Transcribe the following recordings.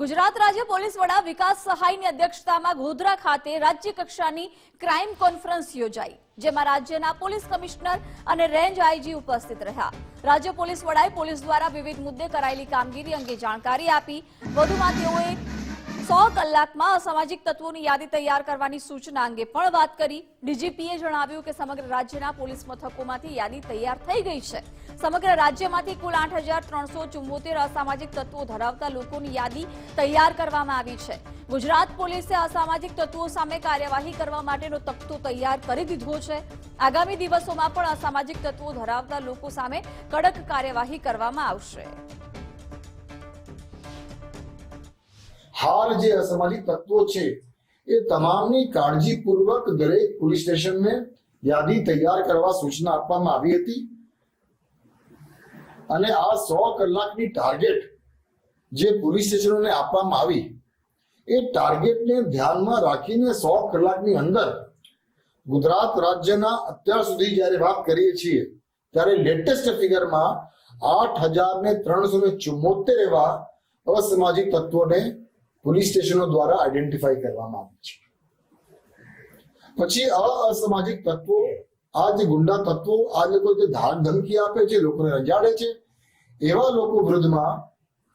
ગુજરાત રાજ્ય પોલીસ વડા વિકાસ સહાયની અધ્યક્ષતામાં ગોધરા ખાતે રાજ્ય કક્ષાની ક્રાઇમ કોન્ફરન્સ યોજાઈ, જેમાં રાજ્યના પોલીસ કમિશનર અને રેન્જ આઈજી ઉપસ્થિત રહ્યા. રાજ્ય પોલીસ વડાએ પોલીસ દ્વારા વિવિધ મુદ્દે કરાયેલી કામગીરી અંગે જાણકારી આપી, વધુમાં તેઓએ સો કલાકમાં અસામાજિક તત્વોની યાદી તૈયાર કરવાની સૂચના અંગે પણ વાત કરી. ડીજીપીએ જણાવ્યું કે સમગ્ર રાજ્યના પોલીસ મથકોમાંથી યાદી તૈયાર થઈ ગઈ છે. સમગ્ર રાજ્યમાંથી કુલ આઠ અસામાજિક તત્વો ધરાવતા લોકોની યાદી તૈયાર કરવામાં આવી છે. ગુજરાત પોલીસે અસામાજિક તત્વો સામે કાર્યવાહી કરવા માટેનો તખતો તૈયાર કરી દીધો છે. આગામી દિવસોમાં પણ અસામાજિક તત્વો ધરાવતા લોકો સામે કડક કાર્યવાહી કરવામાં આવશે. હાલ જે અસામાજિક તત્વો છે, એ તમામની કાળજીપૂર્વક દરેક પોલીસ સ્ટેશનને યાદી તૈયાર કરવા સૂચના આપવામાં આવી હતી. અને આ સો કલાકની ટાર્ગેટ જે પોલીસ સ્ટેશનોને આપવામાં આવી, એ ટાર્ગેટને ધ્યાનમાં રાખીને સો કલાકની અંદર ગુજરાત રાજ્યના અત્યાર સુધી જ્યારે વાત કરીએ છીએ, ત્યારે લેટેસ્ટ ફિગરમાં આઠ હજાર ને ત્રણસો ને ચુમ્મોતેર એવા અસામાજિક તત્વોને પોલીસ સ્ટેશનો દ્વારા આઈડેન્ટિફાઈ કરવામાં આવી છે. પછી આ અસામાજિક તત્વો, આ જે ગુંડા તત્વો, આ લોકો જે ધાર ધમકી આપે છે, લોકોને રંજાડે છે, એવા લોકો વિરુદ્ધમાં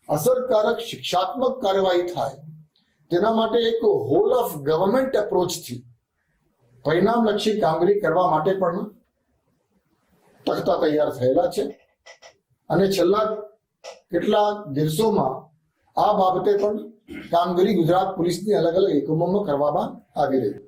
અસરકારક શિક્ષાત્મક કાર્યવાહી થાય. તેના માટે એક હોલ ઓફ ગવર્મેન્ટ એપ્રોચથી પરિણામલક્ષી કામગીરી કરવા માટે પણ તખતા તૈયાર થયેલા છે. અને છેલ્લા કેટલાક દિવસોમાં આ બાબતે પણ કામગીરી ગુજરાત પોલીસની અલગ અલગ એકમોમાં કરવામાં આવી રહી.